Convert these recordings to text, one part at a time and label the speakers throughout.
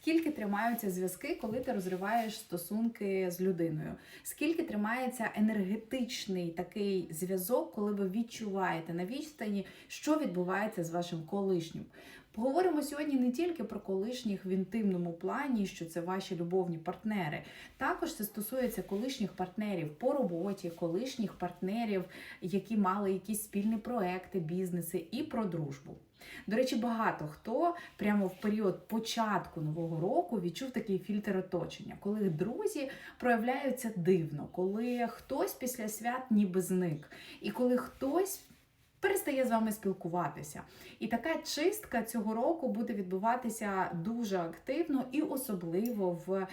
Speaker 1: Скільки тримаються зв'язки, коли ти розриваєш стосунки з людиною? Скільки тримається енергетичний такий зв'язок, коли ви відчуваєте на відстані, що відбувається з вашим колишнім? Поговоримо сьогодні не тільки про колишніх в інтимному плані, що це ваші любовні партнери. Також це стосується колишніх партнерів по роботі, колишніх партнерів, які мали якісь спільні проекти, бізнеси, і про дружбу. До речі, багато хто прямо в період початку нового року відчув такий фільтр оточення, коли друзі проявляються дивно, коли хтось після свят ніби зник, і коли хтось. Перестає з вами спілкуватися. І така чистка цього року буде відбуватися дуже активно і особливо в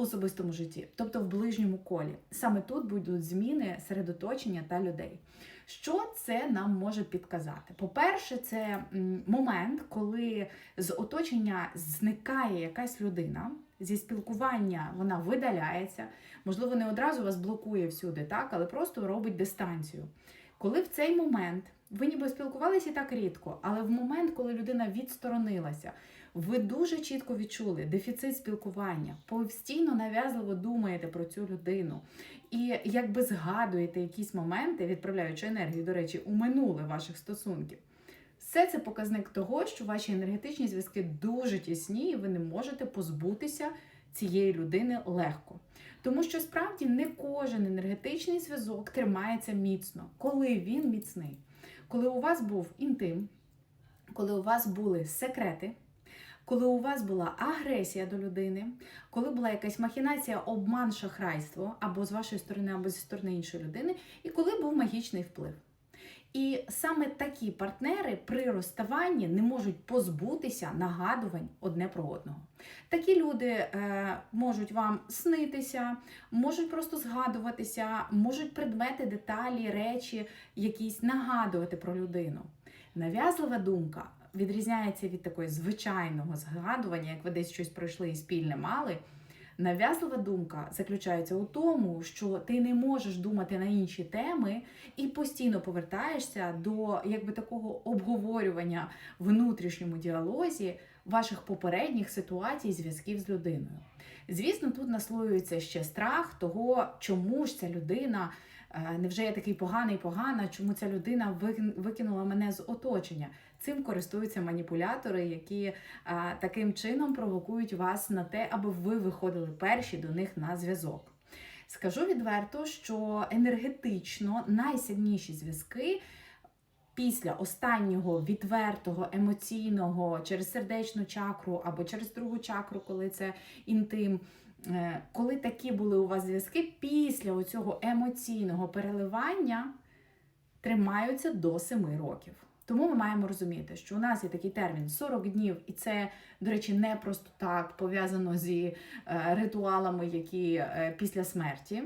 Speaker 1: особистому житті, тобто в ближньому колі. Саме тут будуть зміни серед оточення та людей. Що це нам може підказати? По-перше, це момент, коли з оточення зникає якась людина, зі спілкування вона видаляється, можливо, не одразу вас блокує всюди, так, але просто робить дистанцію. Коли в цей момент ви ніби спілкувалися так рідко, але в момент, коли людина відсторонилася, ви дуже чітко відчули дефіцит спілкування, постійно нав'язливо думаєте про цю людину. І якби згадуєте якісь моменти, відправляючи енергію, до речі, у минуле ваших стосунків. Все це показник того, що ваші енергетичні зв'язки дуже тісні, і ви не можете позбутися цієї людини легко. Тому що справді не кожен енергетичний зв'язок тримається міцно, коли він міцний. Коли у вас був інтим, коли у вас були секрети, коли у вас була агресія до людини, коли була якась махінація, обман, шахрайство або з вашої сторони, або зі сторони іншої людини, і коли був магічний вплив. І саме такі партнери при розставанні не можуть позбутися нагадувань одне про одного. Такі люди е, можуть вам снитися, можуть просто згадуватися, можуть предмети, деталі, речі якісь нагадувати про людину. Нав'язлива думка відрізняється від такої звичайного згадування, як ви десь щось пройшли і спільне мали. Нав'язлива думка заключається у тому, що ти не можеш думати на інші теми і постійно повертаєшся до якби такого обговорювання в внутрішньому діалозі ваших попередніх ситуацій, зв'язків з людиною. Звісно, тут наслоюється ще страх того, чому ж ця людина. е, Невже я такий поганий, погана? Чому ця людина викинула мене з оточення? Цим користуються маніпулятори, які а, таким чином провокують вас на те, аби ви виходили перші до них на зв'язок. Скажу відверто, що енергетично найсильніші зв'язки після останнього відвертого, емоційного через сердечну чакру або через другу чакру, коли це інтим. е, Коли такі були у вас зв'язки, після оцього емоційного переливання тримаються до 7 років. Тому ми маємо розуміти, що у нас є такий термін 40 днів, і це, до речі, не просто так пов'язано зі е, ритуалами, які е, після смерті.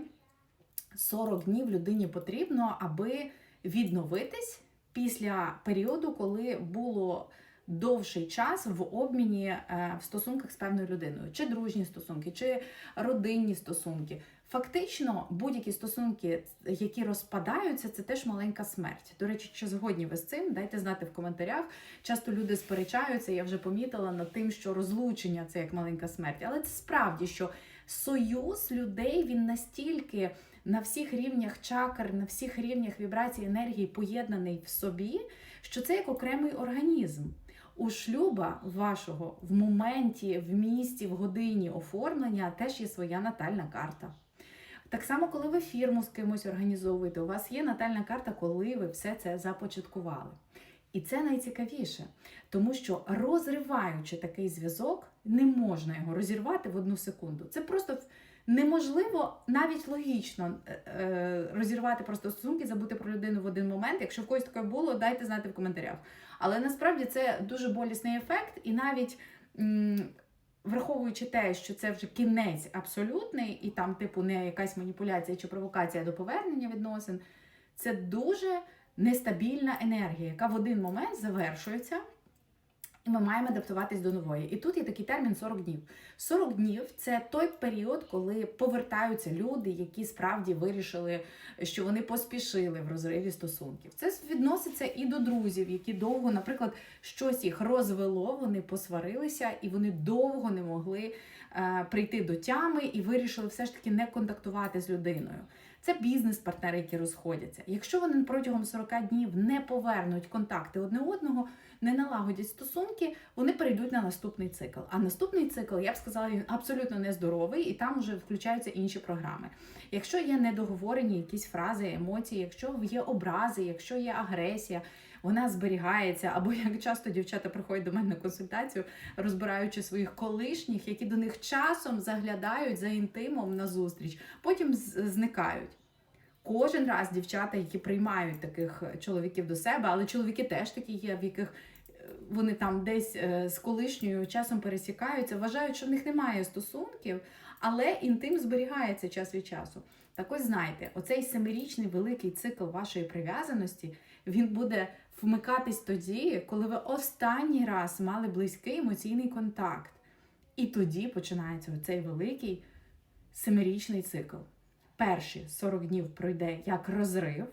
Speaker 1: 40 днів людині потрібно, аби відновитись після періоду, коли було довший час в обміні е, в стосунках з певною людиною, чи дружні стосунки, чи родинні стосунки. Фактично, будь-які стосунки, які розпадаються, це теж маленька смерть. До речі, чи згодні ви з цим? Дайте знати в коментарях. Часто люди сперечаються, я вже помітила над тим, що розлучення це як маленька смерть. Але це справді, що союз людей він настільки на всіх рівнях чакр, на всіх рівнях вібрацій енергії поєднаний в собі, що це як окремий організм. У шлюба вашого в моменті, в місті, в годині оформлення теж є своя натальна карта. Так само, коли ви фірму з кимось організовуєте, у вас є натальна карта, коли ви все це започаткували. І це найцікавіше, тому що розриваючи такий зв'язок, не можна його розірвати в одну секунду. Це просто неможливо навіть логічно е, е, розірвати просто стосунки, забути про людину в один момент. Якщо в когось таке було, дайте знати в коментарях. Але насправді це дуже болісний ефект, і навіть. Враховуючи те, що це вже кінець абсолютний, і там, типу, не якась маніпуляція чи провокація до повернення відносин, це дуже нестабільна енергія, яка в один момент завершується, І ми маємо адаптуватись до нової. І тут є такий термін 40 днів. 40 днів це той період, коли повертаються люди, які справді вирішили, що вони поспішили в розриві стосунків. Це відноситься і до друзів, які довго, наприклад, щось їх розвело, вони посварилися і вони довго не могли е, прийти до тями і вирішили все ж таки не контактувати з людиною. Це бізнес-партнери, які розходяться. Якщо вони протягом 40 днів не повернуть контакти одне одного, не налагодять стосунки, вони перейдуть на наступний цикл. А наступний цикл, я б сказала, він абсолютно нездоровий, і там вже включаються інші програми. Якщо є недоговорені якісь фрази, емоції, якщо є образи, якщо є агресія, вона зберігається, або як часто дівчата приходять до мене на консультацію, розбираючи своїх колишніх, які до них часом заглядають за інтимом на зустріч, потім зникають. Кожен раз дівчата, які приймають таких чоловіків до себе, але чоловіки теж такі є, в яких е, вони там десь е, з колишньою часом пересікаються, вважають, що в них немає стосунків, але інтим зберігається час від часу. Так ось знайте, оцей семирічний великий цикл вашої прив'язаності він буде вмикатись тоді, коли ви останній раз мали близький емоційний контакт. І тоді починається цей великий семирічний цикл. Перші 40 днів пройде як розрив.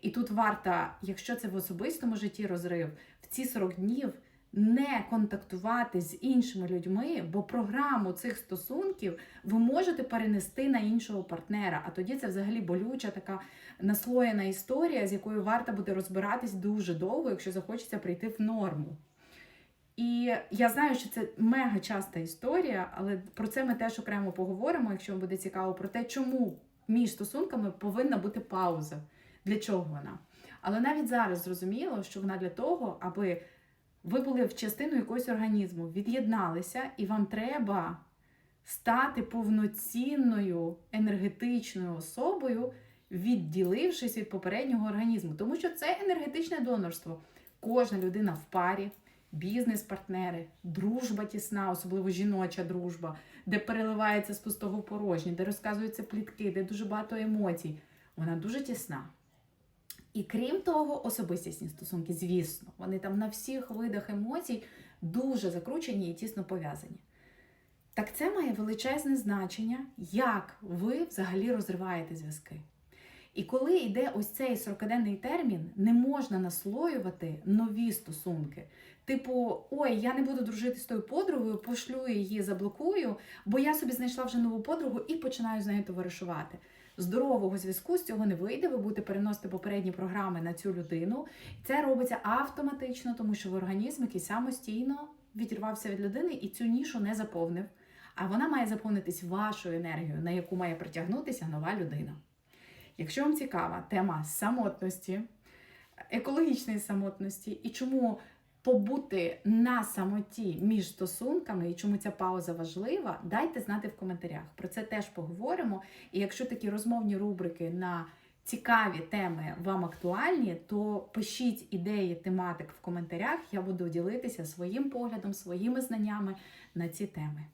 Speaker 1: І тут варто, якщо це в особистому житті розрив, в ці 40 днів не контактувати з іншими людьми, бо програму цих стосунків ви можете перенести на іншого партнера. А тоді це взагалі болюча така наслоєна історія, з якою варто буде розбиратись дуже довго, якщо захочеться прийти в норму. І я знаю, що це мега часта історія, але про це ми теж окремо поговоримо, якщо вам буде цікаво, про те, чому між стосунками повинна бути пауза. Для чого вона? Але навіть зараз зрозуміло, що вона для того, аби ви були в частину якогось організму, від'єдналися, і вам треба стати повноцінною енергетичною особою, відділившись від попереднього організму. Тому що це енергетичне донорство. Кожна людина в парі, бізнес-партнери, дружба тісна, особливо жіноча дружба, де переливається з пустого порожнє, де розказуються плітки, де дуже багато емоцій. Вона дуже тісна. І крім того, особистісні стосунки, звісно, вони там на всіх видах емоцій дуже закручені і тісно пов'язані. Так це має величезне значення, як ви взагалі розриваєте зв'язки. І коли йде ось цей 40-денний термін, не можна наслоювати нові стосунки. Типу, ой, я не буду дружити з тою подругою, пошлю її, заблокую, бо я собі знайшла вже нову подругу і починаю з нею товаришувати. Здорового зв'язку з цього не вийде, ви будете переносити попередні програми на цю людину. Це робиться автоматично, тому що в організм, який самостійно відірвався від людини і цю нішу не заповнив. А вона має заповнитись вашою енергією, на яку має притягнутися нова людина. Якщо вам цікава тема самотності, екологічної самотності і чому побути на самоті між стосунками і чому ця пауза важлива, дайте знати в коментарях. Про це теж поговоримо. І якщо такі розмовні рубрики на цікаві теми вам актуальні, то пишіть ідеї тематик в коментарях. Я буду ділитися своїм поглядом, своїми знаннями на ці теми.